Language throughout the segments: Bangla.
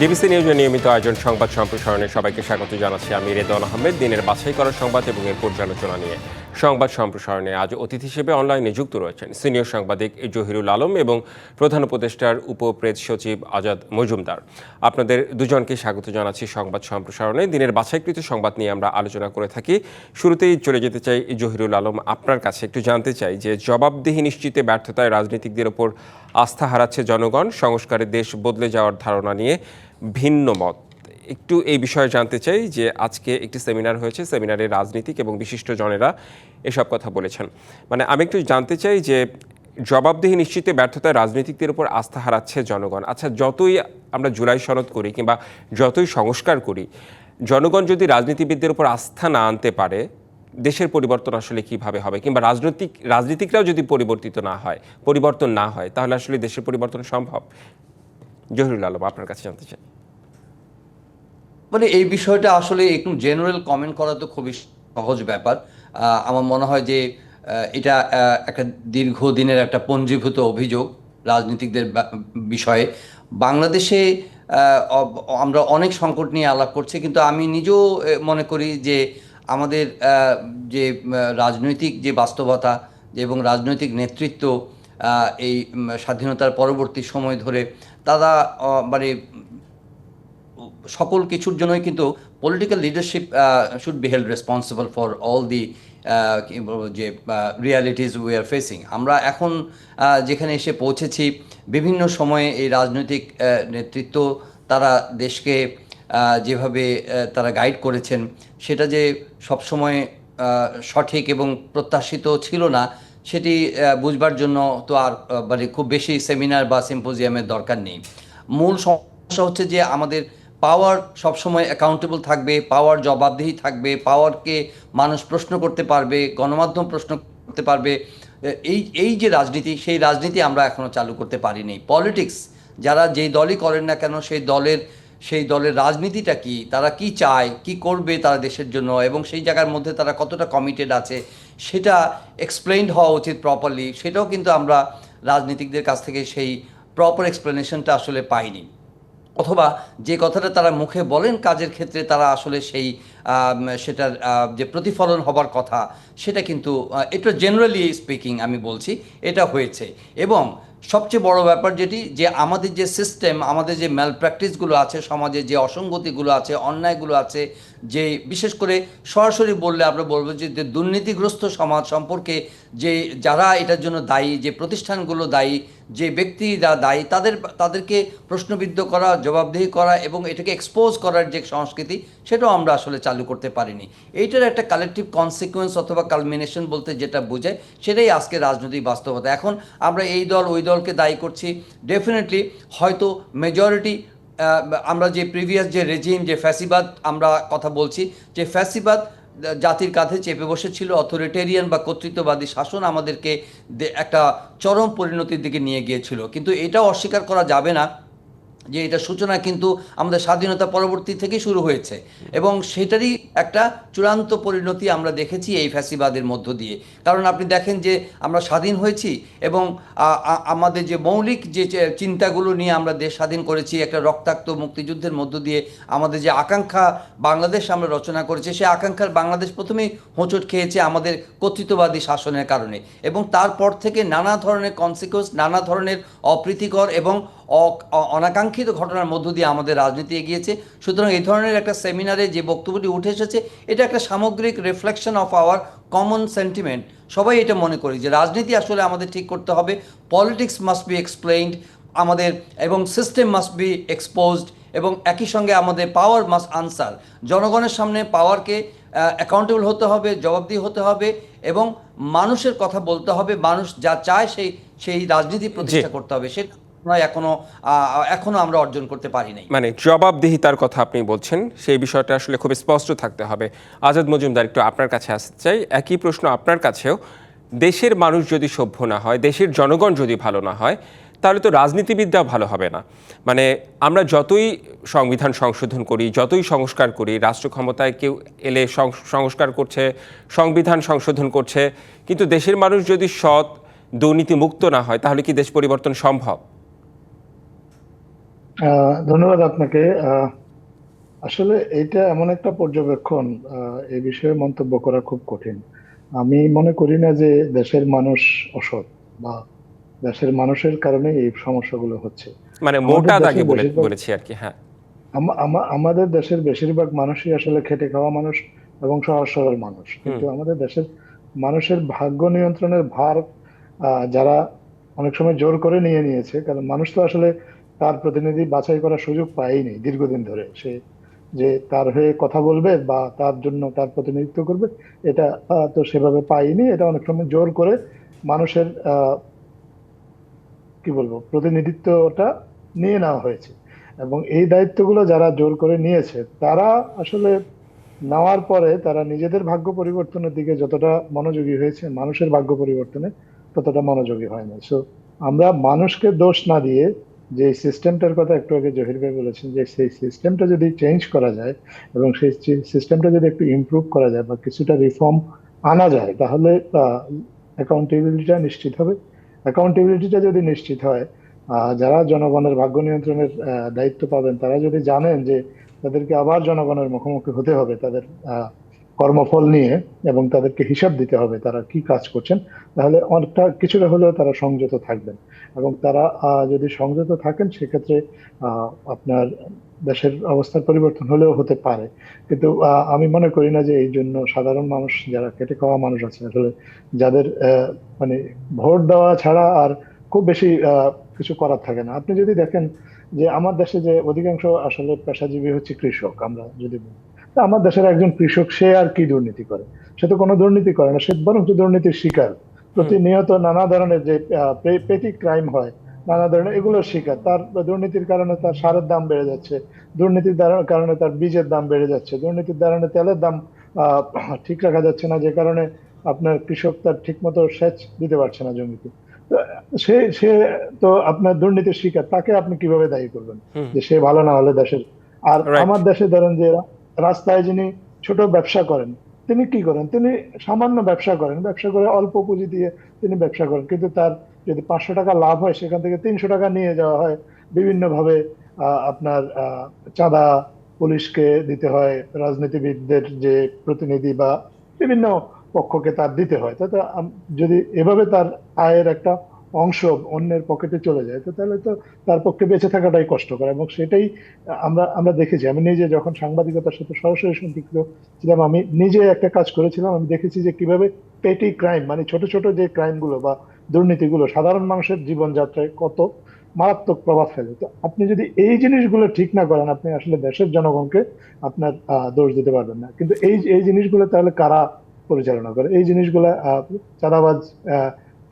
ডিবিসি নিউজের নিয়মিত আয়োজন সংবাদ সম্প্রসারণে সবাইকে স্বাগত জানাচ্ছি আমি রেদন আহমেদ। দিনের বাছাই করা সংবাদ এবং এর পর্যালোচনা নিয়ে। সংবাদ সম্প্রসারণে আজ অতিথি হিসেবে অনলাইনে যুক্ত রয়েছেন সিনিয়র সাংবাদিক জহিরুল আলম এবং প্রধান উপদেষ্টার উপপ্রেস সচিব আজাদ মজুমদার। আপনাদের দুজনকে স্বাগত জানাচ্ছি সংবাদ সম্প্রসারণে। দিনের বাছাইকৃত সংবাদ নিয়ে আমরা আলোচনা করে থাকি। শুরুতেই চলে যেতে চাই জহিরুল আলম আপনার কাছে। একটু জানতে চাই যে জবাবদিহি নিশ্চিতে ব্যর্থতায় রাজনীতিকদের ওপর আস্থা হারাচ্ছে জনগণ সংস্কারের দেশ বদলে যাওয়ার ধারণা নিয়ে ভিন্ন মত। একটু এই বিষয়ে জানতে চাই যে আজকে একটি সেমিনার হয়েছে। সেমিনারে রাজনীতিক এবং বিশিষ্ট জনেরা এসব কথা বলেছেন। মানে আমি একটু জানতে চাই যে জবাবদিহি নিশ্চিতে ব্যর্থতায় রাজনীতিকদের উপর আস্থা হারাচ্ছে জনগণ। আচ্ছা যতই আমরা জুলাই সনদ করি কিংবা যতই সংস্কার করি, জনগণ যদি রাজনীতিবিদদের উপর আস্থা না আনতে পারে, দেশের পরিবর্তন আসলে কীভাবে হবে? কিংবা রাজনৈতিক, রাজনীতিকরাও যদি পরিবর্তিত না হয়, পরিবর্তন না হয়, তাহলে আসলে দেশের পরিবর্তন সম্ভব? জহিরুল আলম, আপনার কাছে জানতে চাই। মানে এই বিষয়টা আসলে একটু জেনারেল কমেন্ট করা তো খুবই সহজ ব্যাপার। আমার মনে হয় যে এটা একটা দীর্ঘদিনের একটা পঞ্জীভূত অভিযোগ রাজনীতিকদের বিষয়ে। বাংলাদেশে আমরা অনেক সংকট নিয়ে আলাপ করছি, কিন্তু আমি নিজেও মনে করি যে, আমাদের যে রাজনৈতিক যে বাস্তবতা এবং রাজনৈতিক নেতৃত্ব এই স্বাধীনতার পরবর্তী সময় ধরে, তারা মানে সকল কিছুর জন্যই কিন্তু political leadership should be held responsible for all the যে রিয়ালিটিস উই আর ফেসিং আমরা এখন যেখানে এসে পৌঁছেছি, বিভিন্ন সময়ে এই রাজনৈতিক নেতৃত্ব তারা দেশকে যেভাবে তারা গাইড করেছেন, সেটা যে সবসময় সঠিক এবং প্রত্যাশিত ছিল না, সেটি বুঝবার জন্য তো আর মানে খুব বেশি সেমিনার বা সিম্পোজিয়ামের দরকার নেই। মূল সমস্যা হচ্ছে যে আমাদের পাওয়ার সবসময় অ্যাকাউন্টেবল থাকবে, পাওয়ার জবাবদিহি থাকবে, পাওয়ারকে মানুষ প্রশ্ন করতে পারবে, গণমাধ্যম প্রশ্ন করতে পারবে। এই এই যে রাজনীতি, সেই রাজনীতি আমরা এখনও চালু করতে পারিনি। পলিটিক্স যারা যেই দলই করেন না কেন, সেই দলের সেই দলের রাজনীতিটা কি? তারা কি চায়? কি করবে তারা দেশের জন্য? এবং সেই জায়গার মধ্যে তারা কতটা কমিটেড আছে? সেটা এক্সপ্লেইনড হওয়া উচিত প্রপারলি সেটাও কিন্তু আমরা রাজনীতিকদের কাছ থেকে সেই প্রপার এক্সপ্লেনেশনটা আসলে পাইনি। অথবা যে কথাটা তারা মুখে বলেন কাজের ক্ষেত্রে তারা আসলে সেই সেটার যে প্রতিফলন হবার কথা, সেটা কিন্তু এটা জেনারেলি স্পিকিং আমি বলছি, এটা হয়েছে। এবং সবচেয়ে বড় ব্যাপার যেটি, যে আমাদের যে সিস্টেম আমাদের যে ম্যাল প্র্যাকটিসগুলো আছে, সমাজে যে অসঙ্গতিগুলো আছে, অন্যায়গুলো আছে যে বিশেষ করে সরাসরি বললে আমরা বলব যে দুর্নীতিগ্রস্ত সমাজ সম্পর্কে যে, যারা এটার জন্য দায়ী, যে প্রতিষ্ঠানগুলো দায়ী, যে ব্যক্তিরা দায়ী, তাদের, তাদেরকে প্রশ্নবিদ্ধ করা, জবাবদিহি করা এবং এটাকে এক্সপোজ করার যে সংস্কৃতি, সেটাও আমরা আসলে চালু করতে পারিনি। এইটার একটা কালেকটিভ কনসিকুয়েন্স অথবা কালমিনেশন বলতে যেটা বোঝায়, সেটাই আজকে রাজনৈতিক বাস্তবতা। এখন আমরা এই দল, ওই দলকে দায়ী করছি। ডেফিনেটলি হয়তো মেজরিটি আমরা যে প্রিভিয়াস যে রেজিম যে ফ্যাসিবাদ আমরা কথা বলছি, যে ফ্যাসিবাদ জাতির কাঁধে চেপে বসেছিল, অথরিটেরিয়ান বা কর্তৃত্ববাদী শাসন আমাদেরকে একটা চরম পরিণতির দিকে নিয়ে গিয়েছিল। কিন্তু এটা অস্বীকার করা যাবে না। যে এটা সূচনা কিন্তু আমাদের স্বাধীনতা পরবর্তী থেকে শুরু হয়েছে। এবং সেটারই একটা চূড়ান্ত পরিণতি আমরা দেখেছি এই ফ্যাসিবাদের মধ্য দিয়ে। কারণ আপনি দেখেন যে আমরা স্বাধীন হয়েছি এবং আমাদের যে মৌলিক যে চিন্তাগুলো নিয়ে আমরা দেশ স্বাধীন করেছি, একটা রক্তাক্ত মুক্তিযুদ্ধের মধ্য দিয়ে আমাদের যে আকাঙ্ক্ষা বাংলাদেশ আমরা রচনা করেছি, সেই আকাঙ্ক্ষার বাংলাদেশ প্রথমেই হোঁচট খেয়েছে আমাদের কর্তৃত্ববাদী শাসনের কারণে। এবং তারপর থেকে নানা ধরনের কনসিকুয়েন্স নানা ধরনের অপ্রীতিকর এবং অনাকাঙ্ক্ষিত ঘটনার মধ্য দিয়ে আমাদের রাজনীতি এগিয়েছে। সুতরাং এই ধরনের একটা সেমিনারে যে বক্তব্যটি উঠে এসেছে এটা একটা সামগ্রিক reflection of our common sentiment সবাই এটা মনে করি যে রাজনীতি আসলে আমাদের ঠিক করতে হবে। পলিটিক্স মাস্ট বি এক্সপ্লেইনড আমাদের এবং সিস্টেম মাস্ট বি এক্সপোজড এবং একই সঙ্গে আমাদের পাওয়ার মাস্ট আনসার জনগণের সামনে পাওয়ারকে অ্যাকাউন্টেবল হতে হবে জবাবদিহি হতে হবে এবং মানুষের কথা বলতে হবে। মানুষ যা চায় সেই সেই রাজনীতি প্রতিষ্ঠা করতে হবে। সেটা আমরা এখনও এখনও আমরা অর্জন করতে পারি নাই। মানে জবাবদিহিতার কথা আপনি বলছেন, সেই বিষয়টা আসলে খুব স্পষ্ট থাকতে হবে। আজাদ মজুমদার একটু আপনার কাছে আসতে চাই। একই প্রশ্ন আপনার কাছেও। দেশের মানুষ যদি সভ্য না হয়, দেশের জনগণ যদি ভালো না হয়, তাহলে তো রাজনীতিবিদ্যাও ভালো হবে না। মানে আমরা যতই সংবিধান সংশোধন করি, যতই সংস্কার করি, রাষ্ট্র ক্ষমতায় কেউ এলে সংস্কার করছে, সংবিধান সংশোধন করছে, কিন্তু দেশের মানুষ যদি সৎ দুর্নীতি মুক্ত না হয়, তাহলে কি দেশ পরিবর্তন সম্ভব? ধন্যবাদ আপনাকে। আহ, আসলে এটা এমন একটা পর্যবেক্ষণ এই বিষয়ে মন্তব্য করা খুব কঠিন। আমি মনে করি না যে দেশের মানুষ অসৎ বা দেশের মানুষের কারণে এই সমস্যাগুলো হচ্ছে। মানে মোটা দাগে বলেছি আর কি হ্যাঁ। আমাদের দেশের বেশিরভাগ মানুষই আসলে খেটে খাওয়া মানুষ এবং সহজ সরল মানুষ। কিন্তু আমাদের দেশের মানুষের ভাগ্য নিয়ন্ত্রণের ভার আহ, যারা অনেক সময় জোর করে নিয়ে নিয়েছে কারণ মানুষ তো আসলে তার প্রতিনিধি বাছাই করার সুযোগ পায়নি দীর্ঘদিন ধরে। সে যে তার হয়ে কথা বলবে বা তার জন্য তার প্রতিনিধিত্ব করবে, এটা তো সেভাবে পায়নি। এটা অনেক সময় জোর করে মানুষের কি বলব, প্রতিনিধিত্বটা নিয়ে নেওয়া হয়েছে। এবং এই দায়িত্বগুলো যারা জোর করে নিয়েছে, তারা আসলে নেওয়ার পরে তারা নিজেদের ভাগ্য পরিবর্তনের দিকে যতটা মনোযোগী হয়েছে, মানুষের ভাগ্য পরিবর্তনে ততটা মনোযোগী হয় না সো আমরা মানুষকে দোষ না দিয়ে যে সিস্টেমটার কথা একটু আগে জহির ভাই বলেছেন যে সেই সিস্টেমটা যদি চেঞ্জ করা যায় এবং সেই সিস্টেমটা যদি একটু ইমপ্রুভ করা যায় বা কিছুটা রিফর্ম আনা যায়, তাহলে অ্যাকাউন্টেবিলিটিটা নিশ্চিত হবে। অ্যাকাউন্টেবিলিটিটা যদি নিশ্চিত হয় যারা জনগণের ভাগ্য নিয়ন্ত্রণের দায়িত্ব পাবেন, তারা যদি জানেন যে তাদেরকে আবার জনগণের মুখোমুখি হতে হবে, তাদের কর্মফল নিয়ে এবং তাদেরকে হিসাব দিতে হবে তারা কি কাজ করছেন, তাহলে অনেকটা কিছুটা হলেও তারা সংযত থাকবেন। এবং তারা যদি সংযত থাকেন, সেক্ষেত্রে আপনার দেশের অবস্থার পরিবর্তন হলেও হতে পারে। কিন্তু আমি মনে করি না যে এই জন্য সাধারণ মানুষ, যারা খেটে খাওয়া মানুষ আছে, আসলে যাদের মানে ভোট দেওয়া ছাড়া আর খুব বেশি কিছু করার থাকে না। আপনি যদি দেখেন যে, আমার দেশে যে অধিকাংশ আসলে পেশাজীবী হচ্ছে কৃষক, আমরা যদি বলি। আমার দেশের একজন কৃষক সে আর কি দুর্নীতি করে? সে তো কোনো দুর্নীতি করে না সে বরং দুর্নীতির শিকার। প্রতিনিয়ত নানা ধরনের যে পেটি ক্রাইম হয় নানা ধরনের এগুলোর শিকার। তার দুর্নীতির কারণে তার সারের দাম বেড়ে যাচ্ছে দুর্নীতির কারণে তার বীজের দাম বেড়ে যাচ্ছে দুর্নীতির কারণে তেলের দাম আহ, ঠিক রাখা যাচ্ছে না যে কারণে আপনার কৃষক তার ঠিক মতো সেচ দিতে পারছে না জমিতে। সে সে তো আপনার দুর্নীতির শিকার তাকে আপনি কীভাবে দায়ী করবেন? যে সে ভালো না হলে দেশের আর আমার দেশে ধরেন যে রাস্তায় যিনি ছোট ব্যবসা করেন, তিনি কি করেন? তিনি সামান্য ব্যবসা করেন। ব্যবসা করে অল্প পুঁজি দিয়ে তিনি ব্যবসা করেন। কিন্তু তার যদি পাঁচশো টাকা লাভ হয়, সেখান থেকে তিনশো টাকা নিয়ে যাওয়া হয়। বিভিন্নভাবে আপনার চাঁদা পুলিশকে দিতে হয়। রাজনীতিবিদদের যে প্রতিনিধি বা বিভিন্ন পক্ষকে তার দিতে হয়। তাতে যদি এভাবে তার আয়ের একটা অংশ অন্যের পকেটে চলে যায়, তো তাহলে তো তার পক্ষে বেঁচে থাকাটাই কষ্টকর এবং সেটাই আমরা আমরা দেখেছি। আমি নিজে যখন সাংবাদিকতার সাথে সরাসরি সম্পৃক্ত ছিলাম, আমি নিজে একটা কাজ করেছিলাম, আমি দেখেছি যে কীভাবে পেটি ক্রাইম মানে ছোট ছোট যে ক্রাইমগুলো বা দুর্নীতিগুলো সাধারণ মানুষের জীবনযাত্রায় কত মারাত্মক প্রভাব ফেলে। তো আপনি যদি এই জিনিসগুলো ঠিক না করেন, আপনি আসলে দেশের জনগণকে আপনার দোষ দিতে পারবেন না। কিন্তু এই এই জিনিসগুলো তাহলে কারা পরিচালনা করে? এই জিনিসগুলো চাঁদাবাজ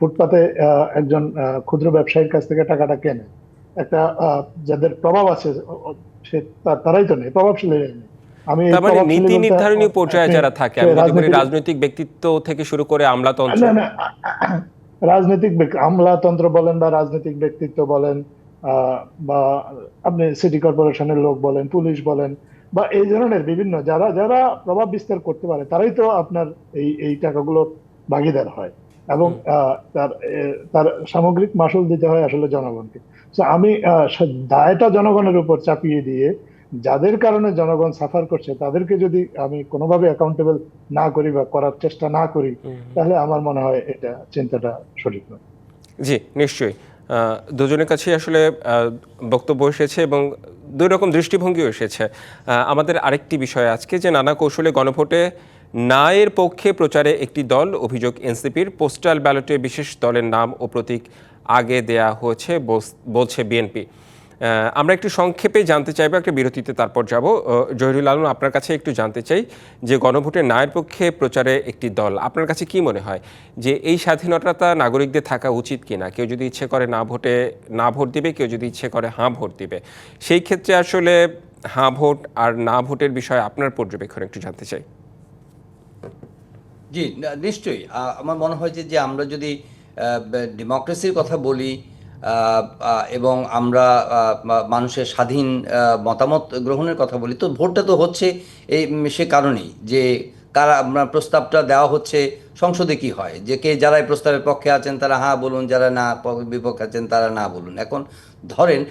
ফুটপাতে একজন ক্ষুদ্র ব্যবসায়ীর কাছ থেকে টাকাটা কেনে। একটা যাদের প্রভাব আছে সে তারাই তো নেই প্রভাবশালী নেই আমি তার মানে নীতি নির্ধারণী পর্যায়ে যারা থাকে আমি রাজনৈতিক ব্যক্তিত্ব থেকে শুরু করে আমলাতন্ত্র। রাজনৈতিক আমলাতন্ত্র বলেন বা রাজনৈতিক ব্যক্তিত্ব বলেন আহ, বা আপনি সিটি কর্পোরেশনের লোক বলেন পুলিশ বলেন বা এই ধরনের বিভিন্ন যারা যারা প্রভাব বিস্তার করতে পারে তারাই তো আপনার এই এই টাকাগুলো ভাগিদার হয়। এবং তার তার সামগ্রিক মাসুল দিতে হয় আসলে জনগণকে। আমি দায়টা জনগণের উপর চাপিয়ে দিয়ে যাদের কারণে জনগণ সাফার করছে তাদেরকে যদি আমি কোনোভাবে অ্যাকাউন্টেবল না করি বা করার চেষ্টা না করি তাহলে আমার মনে হয় এটা চিন্তাটা সঠিক নয়। জি নিশ্চয়ই। আহ, দুজনের কাছেই আসলে আহ, বক্তব্য এসেছে এবং দুই রকম দৃষ্টিভঙ্গিও এসেছে। আহ, আমাদের আরেকটি বিষয় আজকে যে নানা কৌশলে গণভোটে নায়ের পক্ষে প্রচারে একটি দল, অভিযোগ এনসিপির। পোস্টাল ব্যালটে বিশেষ দলের নাম ও প্রতীক আগে দেয়া হয়েছে বলছে বিএনপি। আমরা একটু সংক্ষেপে জানতে চাইব, একটা বিরতিতে তারপর যাব। জহিরুল আলম, আপনার কাছে একটু জানতে চাই যে গণভোটে নায়ের পক্ষে প্রচারে একটি দল, আপনার কাছে কি মনে হয়? যে এই স্বাধীনতা নাগরিকদের থাকা উচিত কিনা? কেউ যদি ইচ্ছে করে না ভোটে, না ভোট দিবে, কেউ যদি ইচ্ছে করে হাঁ ভোট দিবে। সেই ক্ষেত্রে আসলে হাঁ ভোট আর না ভোটের বিষয়ে আপনার পর্যবেক্ষণ একটু জানতে চাই। জি নিশ্চয়ই। আমার মনে হয় যে আমরা যদি ডেমোক্রেসির কথা বলি এবং আমরা মানুষের স্বাধীন মতামত গ্রহণের কথা বলি, তো ভোটটা তো হচ্ছে এই সে কারণেই যে, কারা প্রস্তাবটা দেওয়া হচ্ছে সংসদে কি হয়? যে, কে যারা এই প্রস্তাবের পক্ষে আছেন তারা হ্যাঁ বলুন, যারা না বিপক্ষে আছেন তারা না বলুন। এখন ধরেন,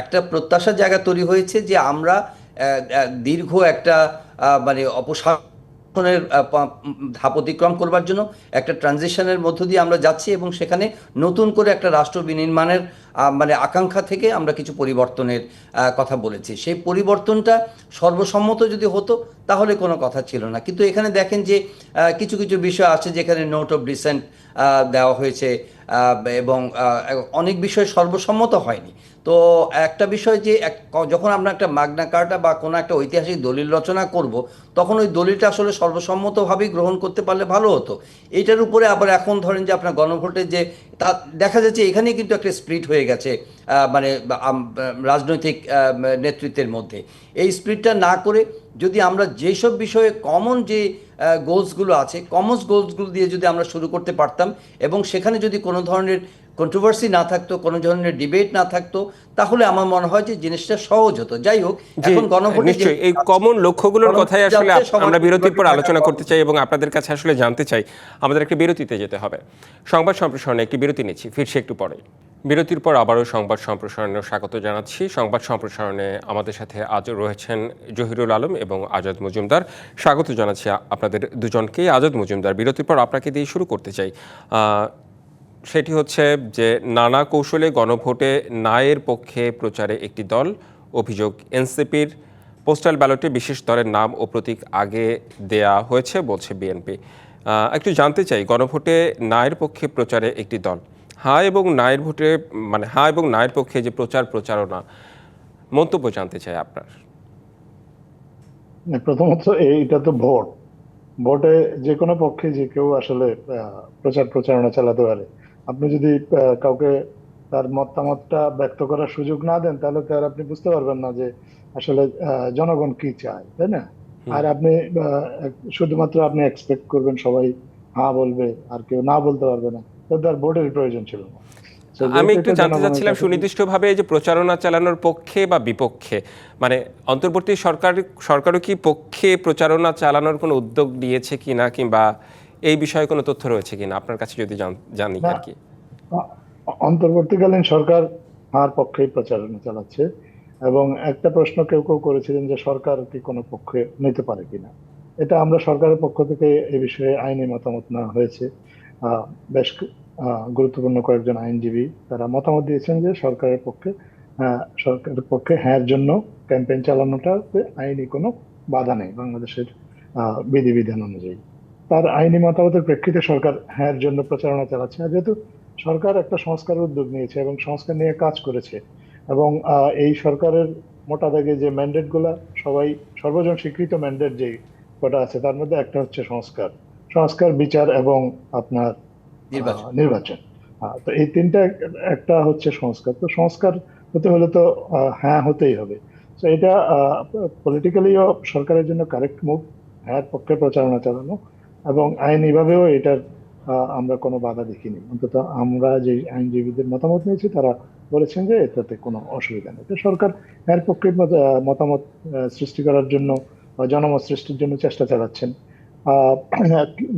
একটা প্রত্যাশার জায়গা তৈরি হয়েছে যে, আমরা দীর্ঘ একটা মানে অপসারণের আহ, ধাপ অতিক্রম করবার জন্য একটা ট্রানজিশনের মধ্য দিয়ে আমরা যাচ্ছি এবং সেখানে নতুন করে একটা রাষ্ট্র বিনির্মাণের মানে আকাঙ্ক্ষা থেকে আমরা কিছু পরিবর্তনের কথা বলেছি। সেই পরিবর্তনটা সর্বসম্মত যদি হতো তাহলে কোনো কথা ছিল না। কিন্তু এখানে দেখেন যে কিছু কিছু বিষয় আছে যেখানে নোট অফ ডিসেন্ট দেওয়া হয়েছে। এবং অনেক বিষয় সর্বসম্মত হয়নি। তো একটা বিষয় যে, এক- যখন আমরা একটা মাগনা কার্টা বা কোনো একটা ঐতিহাসিক দলিল রচনা করব, তখন ওই দলিলটা আসলে সর্বসম্মতভাবেই গ্রহণ করতে পারলে ভালো হতো। এটার উপরে আবার এখন ধরেন যে, আপনার গণভোটের যে, তা দেখা যাচ্ছে এখানে কিন্তু একটা স্প্লিট হয়ে গেছে মানে রাজনৈতিক নেতৃত্বের মধ্যে। এই স্প্লিটটা না করে যদি আমরা যেসব বিষয়ে কমন যে গোলসগুলো আছে কমন গোলসগুলো দিয়ে যদি আমরা শুরু করতে পারতাম এবং সেখানে যদি কোনো ধরনের কন্ট্রোভার্সি না থাকতো কোনো ধরনের ডিবেট না থাকতো তাহলে আমার মনে হয় যে জিনিসটা সহজ হতো। যাই হোক এখন গণভোটে নিশ্চয়ই। এই কমন লক্ষ্যগুলোর কথাই আসলে আমরা বিরতির পর আলোচনা করতে চাই এবং আপনাদের কাছে আসলে জানতে চাই আমাদের একটা বিরতিতে যেতে হবে। সংবাদ সম্প্রসারণে একটি বিরতি নিচ্ছি ফিরছি একটু পরে। বিরতির পর আবারও সংবাদ সম্প্রসারণে স্বাগত জানাচ্ছি। সংবাদ সম্প্রসারণে আমাদের সাথে আজ রয়েছেন জহিরুল আলম এবং আজাদ মজুমদার। স্বাগত জানাচ্ছি আপনাদের দুজনকে আজাদ মজুমদার বিরতির পর আপনাকে দিয়ে শুরু করতে চাই। সেটি হচ্ছে যে নানা কৌশলে গণভোটে নায়ের পক্ষে প্রচারে একটি দল, অভিযোগ এনসিপির। পোস্টাল ব্যালটে বিশেষ দলের নাম ও প্রতীক আগে দেয়া হয়েছে, বলছে বিএনপি। একটু জানতে চাই, গণভোটে নায়ের পক্ষে প্রচারে একটি দল। হা এবং নায়ের ভোটে মানে হা এবং নায়ের পক্ষে যে প্রচার, প্রচারণা, মন্তব্য জানতে চাই আপনার। প্রথমত এইটা তো ভোট। ভোটে যে কোনো পক্ষে যে কেউ আসলে প্রচার প্রচারণা চালাতে পারে। আপনি যদি কাউকে তার মতামতটা ব্যক্ত করার সুযোগ না দেন তাহলে তো আর আপনি বুঝতে পারবেন না যে আসলে জনগণ কি চায় তাই না? আর আপনি শুধুমাত্র আপনি এক্সপেক্ট করবেন সবাই হ্যাঁ বলবে আর কেউ না বলতে পারবে না। তো তার ভোটের প্রয়োজন ছিল না। আমি একটু জানতে চাচ্ছিলাম সুনির্দিষ্টভাবে যে প্রচারণা চালানোর পক্ষে বা বিপক্ষে মানে অন্তর্বর্তী সরকার সরকারও কি পক্ষে প্রচারণা চালানোর কোনো উদ্যোগ নিয়েছে কিনা কিংবা এই বিষয়ে কোনো তথ্য রয়েছে কিনা? আপনার কাছে যদি জান- আর কি। অন্তর্বর্তীকালীন সরকার হার পক্ষেই প্রচারণা চালাচ্ছে এবং একটা প্রশ্ন কেউ কেউ করেছিলেন যে সরকার কি কোনো পক্ষে নিতে পারে কিনা। এটা আমরা সরকারের পক্ষ থেকে এ বিষয়ে আইনি মতামত নেওয়া হয়েছে। আহ, বেশ গুরুত্বপূর্ণ কয়েকজন আইনজীবী তারা মতামত দিয়েছেন যে সরকারের পক্ষে সরকারের পক্ষে হ্যাঁ জন্য ক্যাম্পেইন চালানোটাতে আইনি কোনো বাধা নেই বাংলাদেশের আহ, বিধিবিধান অনুযায়ী। তার আইনি মতামতের প্রেক্ষিতে সরকার হ্যাঁ জন্য প্রচারণা চালাচ্ছে। আর যেহেতু সরকার একটা সংস্কার উদ্যোগ নিয়েছে এবং সংস্কার নিয়ে কাজ করেছে এবং এই সরকারের মোটা দাগে যে ম্যান্ডেটগুলা সবাই সর্বজন স্বীকৃত ম্যান্ডেট যে কটা আছে তার মধ্যে একটা হচ্ছে সংস্কার। সংস্কার বিচার এবং আপনার নির্বাচন। তো এই তিনটা একটা হচ্ছে সংস্কার। তো সংস্কার হতে হলে তো হ্যাঁ হতেই হবে। তো এটা পলিটিক্যালিও সরকারের জন্য কারেক্ট মুভ হ্যাঁ পক্ষে প্রচারণা চালানো। এবং আইনিভাবেও এটার আমরা কোনো বাধা দেখিনি। অন্তত আমরা যে আইনজীবীদের মতামত নিয়েছি, তারা বলেছেন যে এটাতে কোনো অসুবিধা নেই। সরকার এর পক্ষে মতামত সৃষ্টি করার জন্য জনমত সৃষ্টির জন্য চেষ্টা চালাচ্ছেন।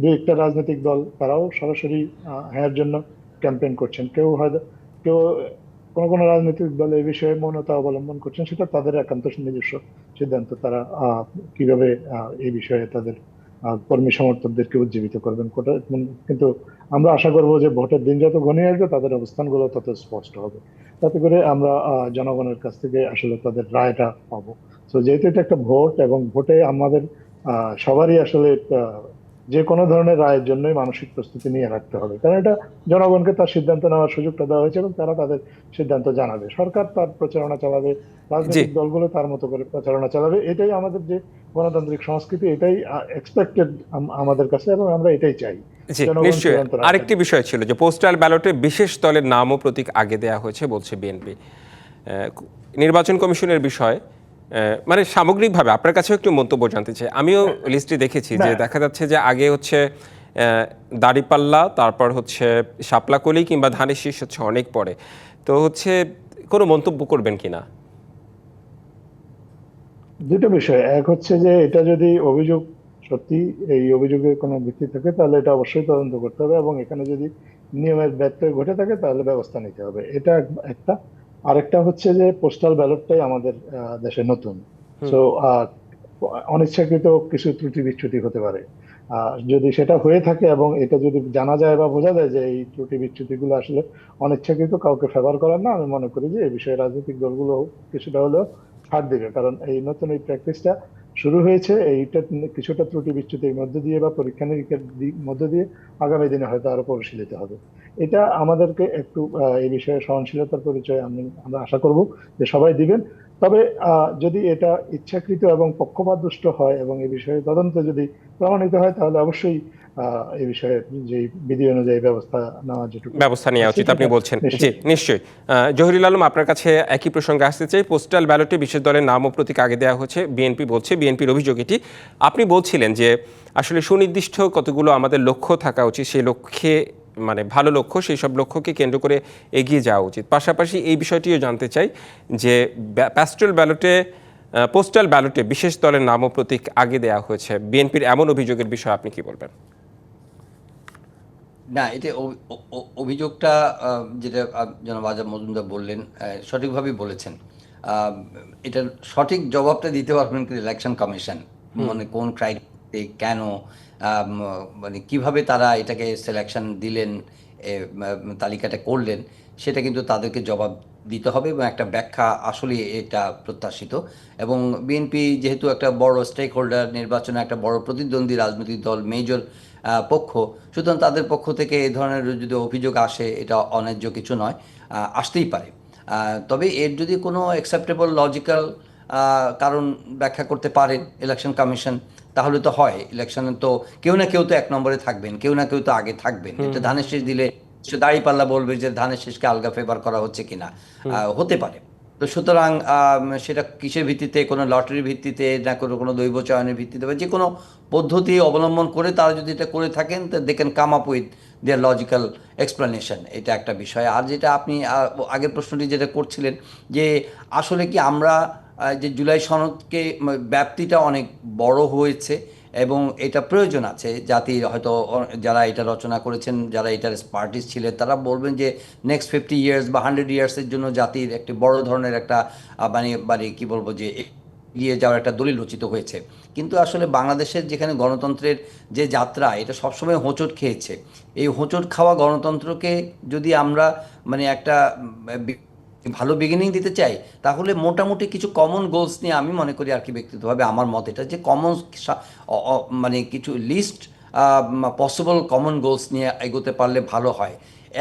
দু একটা রাজনৈতিক দল, তারাও সরাসরি হ্যাঁর জন্য ক্যাম্পেইন করছেন। কেউ হয়তো, কেউ কোনো কোনো রাজনৈতিক দল এই বিষয়ে মৌনতা অবলম্বন করছেন, সেটা তাদের একান্ত নিজস্ব সিদ্ধান্ত। তারা কীভাবে এই বিষয়ে তাদের কর্মী সমর্থকদেরকে উজ্জীবিত করবেন কিন্তু আমরা আশা করব যে ভোটের দিন যত ঘনিয়ে আসবে, তাদের অবস্থানগুলো তত স্পষ্ট হবে। তাতে করে আমরা জনগণের কাছ থেকে আসলে তাদের রায়টা পাবো। তো যেহেতু এটা একটা ভোট এবং ভোটে আমাদের সবারই আসলে যে কোনো ধরনের রায়ের জন্যই মানসিক প্রস্তুতি নিয়ে রাখতে হবে। কারণ এটা জনগণকে তার সিদ্ধান্ত নেওয়ার সুযোগটা দেওয়া হয়েছে এবং তারা তাদের সিদ্ধান্ত জানাবে। সরকার তার প্রচারণা চালাবে রাজনৈতিক দলগুলো তার মতো করে প্রচারণা চালাবে। এটাই আমাদের যে গণতান্ত্রিক সংস্কৃতি এটাই এক্সপেক্টেড আমাদের কাছে এবং আমরা এটাই চাই। নিশ্চয়ই। আরেকটি বিষয় ছিল যে পোস্টাল ব্যালটে বিশেষ দলের নাম ও প্রতীক আগে দেয়া হয়েছে বলছে বিএনপি। নির্বাচন কমিশনের বিষয় মানে সামগ্রিকভাবে আপনার কাছেও একটু মন্তব্য জানতে চাই। আমিও লিস্টে দেখেছি যে দেখা যাচ্ছে যে আগে হচ্ছে দাড়িপাল্লা তারপর হচ্ছে শাপলাকলি কিংবা ধানের শীষ হচ্ছে অনেক পরে। তো হচ্ছে কোনো মন্তব্য করবেন কিনা? দুটো বিষয়। এক হচ্ছে যে এটা যদি অভিযোগ সত্যি এই অভিযোগের কোনো ভিত্তি থাকে তাহলে এটা অবশ্যই তদন্ত করতে হবে এবং এখানে যদি নিয়মের ব্যত্যয় ঘটে থাকে তাহলে ব্যবস্থা নিতে হবে। এটা একটা। আরেকটা হচ্ছে যে পোস্টাল ব্যালটটাই আমাদের দেশে নতুন। তো অনিচ্ছাকৃত কিছু ত্রুটি বিচ্যুতি হতে পারে। আহ, যদি সেটা হয়ে থাকে এবং এটা যদি জানা যায় বা বোঝা যায় যে এই ত্রুটি বিচ্যুতিগুলো আসলে অনিচ্ছাকৃত কাউকে ফেভার করার না আমি মনে করি যে এই বিষয়ে রাজনৈতিক দলগুলো কিছুটা হলেও ছাড় দিবে। কারণ এই নতুন এই প্র্যাকটিসটা শুরু হয়েছে। এইটা কিছুটা ত্রুটি বিচ্যুতির মধ্যে দিয়ে বা পরীক্ষা নিরীক্ষার মধ্যে দিয়ে আগামী দিনে হয়তো আরও পরিশীলিত হবে। এটা আমাদেরকে একটু এই বিষয়ে সহনশীলতার পরিচয় আমি, আমরা আশা করব যে সবাই দিবেন। তবে আহ, যদি এটা ইচ্ছাকৃত এবং পক্ষপাত দুষ্ট হয় এবং এই বিষয়ে তদন্ত যদি প্রমাণিত হয় তাহলে অবশ্যই এই বিষয়ে যে বিধি অনুযায়ী ব্যবস্থা নেওয়া যেটুকু ব্যবস্থা নেওয়া উচিত আপনি বলছেন। জি। নিশ্চয়ই। জহিরুল আলম আপনার কাছে একই প্রসঙ্গে আসতে চাই। পোস্টাল ব্যালটে বিশেষ দলের নাম ও প্রতীক আগে দেওয়া হচ্ছে বিএনপি বলছে। বিএনপির অভিযোগ এটি। আপনি বলছিলেন যে আসলে সুনির্দিষ্ট কতগুলো আমাদের লক্ষ্য থাকা উচিত সেই লক্ষ্যে মানে ভালো লক্ষ্য সেই সব লক্ষ্যকে কেন্দ্র করে এগিয়ে যাওয়া উচিত। পাশাপাশি এই বিষয়টিও জানতে চাই যে প্যাস্ট্রাল ব্যালটে পোস্টাল ব্যালটে বিশেষ দলের নাম ও প্রতীক আগে দেওয়া হয়েছে। বিএনপির এমন অভিযোগের বিষয়ে আপনি কি বলবেন? না এটা অভিযোগটা যেটা জনাব আজাদ মজুমদার বললেন সঠিকভাবেই বলেছেন। আহ, এটার সঠিক জবাবটা দিতে পারবেন কি ইলেকশন কমিশন মানে কোন ক্রাইটেরিয়া কেন মানে কীভাবে তারা এটাকে সিলেকশন দিলেন এ, তালিকাটা করলেন সেটা কিন্তু তাদেরকে জবাব দিতে হবে এবং একটা ব্যাখ্যা আসলে এটা প্রত্যাশিত। এবং বিএনপি যেহেতু একটা বড় স্টেক হোল্ডার নির্বাচনে একটা বড় প্রতিদ্বন্দ্বী রাজনৈতিক দল মেজর পক্ষ সুতরাং তাদের পক্ষ থেকে এই ধরনের যদি অভিযোগ আসে এটা অন্যায্য কিছু নয় আসতেই পারে। তবে এর যদি কোনো অ্যাকসেপ্টেবল লজিক্যাল কারণ ব্যাখ্যা করতে পারেন ইলেকশন কমিশন তাহলে তো হয় ইলেকশনে তো কেউ না কেউ তো এক নম্বরে থাকবেন কেউ না কেউ তো আগে থাকবেন। এটা ধানের শেষ দিলে সে দাঁড়িপাল্লা বলবে যে ধানের শেষকে আলগা ফেভার করা হচ্ছে কিনা। হতে পারে। তো সুতরাং সেটা কিসের ভিত্তিতে কোনো লটারির ভিত্তিতে না কোনো কোনো দৈব চয়নের ভিত্তিতে বা যে কোনো পদ্ধতি অবলম্বন করে তারা যদি এটা করে থাকেন তো they can come up with their logical explanation এটা একটা বিষয়। আর যেটা আপনি আগের প্রশ্নটি যেটা করছিলেন যে আসলে কি আমরা যে জুলাই সনদকে ব্যাপ্তিটা অনেক বড় হয়েছে এবং এটা প্রয়োজন আছে। জাতির হয়তো যারা এটা রচনা করেছেন, যারা এটার পার্টিস ছিলেন, তারা বলবেন যে নেক্সট ফিফটি ইয়ার্স বা হান্ড্রেড ইয়ার্সের জন্য জাতির একটি বড় ধরনের একটা মানে মানে কী বলব যে এগিয়ে যাওয়ার একটা দলিল রচিত হয়েছে। কিন্তু আসলে বাংলাদেশের যেখানে গণতন্ত্রের যে যাত্রা, এটা সবসময় হোঁচট খেয়েছে। এই হোঁচট খাওয়া গণতন্ত্রকে যদি আমরা মানে একটা ভালো বিগিনিং দিতে চাই, তাহলে মোটামুটি কিছু কমন গোলস নিয়ে আমি মনে করি আর কি ব্যক্তিগতভাবে আমার মত। এটা যে কমন মানে কিছু লিস্ট পসিবল কমন গোলস নিয়ে এগোতে পারলে ভালো হয়।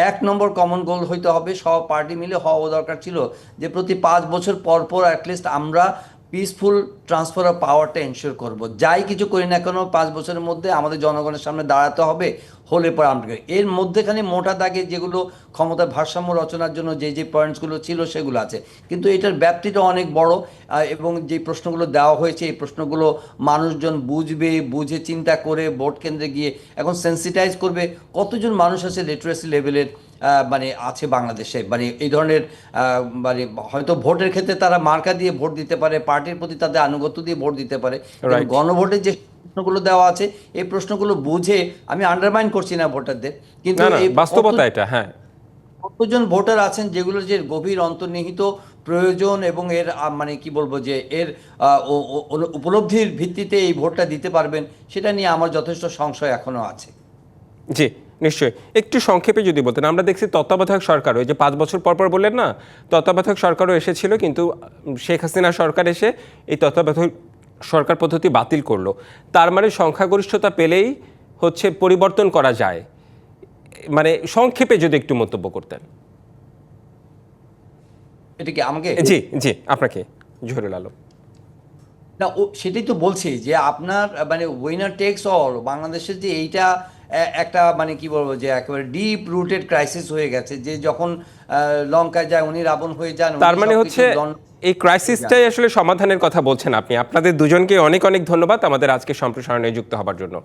এক নম্বর কমন গোল হইতে হবে সব পার্টি মিলে হওয়া দরকার ছিল যে প্রতি পাঁচ বছর পর পর অ্যাটলিস্ট আমরা পিসফুল ট্রান্সফার অফ পাওয়ারটা এনশিওর করব। যাই কিছু করি না কেন, পাঁচ বছরের মধ্যে আমাদের জনগণের সামনে দাঁড়াতে হবে, হলে পর আমরা এর মধ্যেখানে মোটা দাগে যেগুলো ক্ষমতার ভারসাম্য রচনার জন্য যে যে পয়েন্টসগুলো ছিল, সেগুলো আছে। কিন্তু এটার ব্যাপ্তিটা অনেক বড় এবং যে প্রশ্নগুলো দেওয়া হয়েছে, এই প্রশ্নগুলো মানুষজন বুঝবে, বুঝে চিন্তা করে ভোট কেন্দ্রে গিয়ে এখন সেন্সিটাইজ করবে। কতজন মানুষ আছে লিটারেসি লেভেলের মানে আছে বাংলাদেশে। মানে এই ধরনের মানে হয়তো ভোটের ক্ষেত্রে তারা মার্কা দিয়ে ভোট দিতে পারে পার্টির প্রতি তাদের আনুগত্য দিয়ে ভোট দিতে পারে। গণভোটের যে প্রশ্নগুলো দেওয়া আছে এই প্রশ্নগুলো বুঝে আমি আন্ডারমাইন করছি না ভোটারদের। কিন্তু বাস্তবতা এটা হ্যাঁ। কতজন ভোটার আছেন যেগুলো যে গভীর অন্তর্নিহিত প্রয়োজন এবং এর মানে কি বলব যে এর উপলব্ধির ভিত্তিতে এই ভোটটা দিতে পারবেন সেটা নিয়ে আমার যথেষ্ট সংশয় এখনও আছে। জি। নিশ্চয়ই। একটু সংক্ষেপে যদি বলতেন আমরা দেখছি তত্ত্বাবধায়ক সরকার ওই যে পাঁচ বছর পর পর বললেন না তত্ত্বাবধায়ক সরকারও এসেছিল কিন্তু শেখ হাসিনা সরকার এসে এই তত্ত্বাবধায়ক সরকার পদ্ধতি বাতিল করল। তার মানে সংখ্যাগরিষ্ঠতা পেলেই হচ্ছে পরিবর্তন করা যায়। মানে সংক্ষেপে যদি একটু মন্তব্য করতেন। এটা কি আমাকে? জি জি আপনাকে জহিরুল আলম। না ও সেটাই তো বলছি যে আপনার মানে উইনার টেক্স অল বাংলাদেশের যে এইটা একটা মানে কি বলব যে একেবারে ডিপ রুটেড ক্রাইসিস হয়ে গেছে যে যখন আহ, লঙ্কায় যায় উনি রাবণ হয়ে যান তার মানে হচ্ছে এই ক্রাইসিসটাই আসলে সমাধানের কথা বলছেন আপনি। আপনাদের দুজনকে অনেক অনেক ধন্যবাদ আমাদের আজকে সম্প্রসারণে যুক্ত হবার জন্য।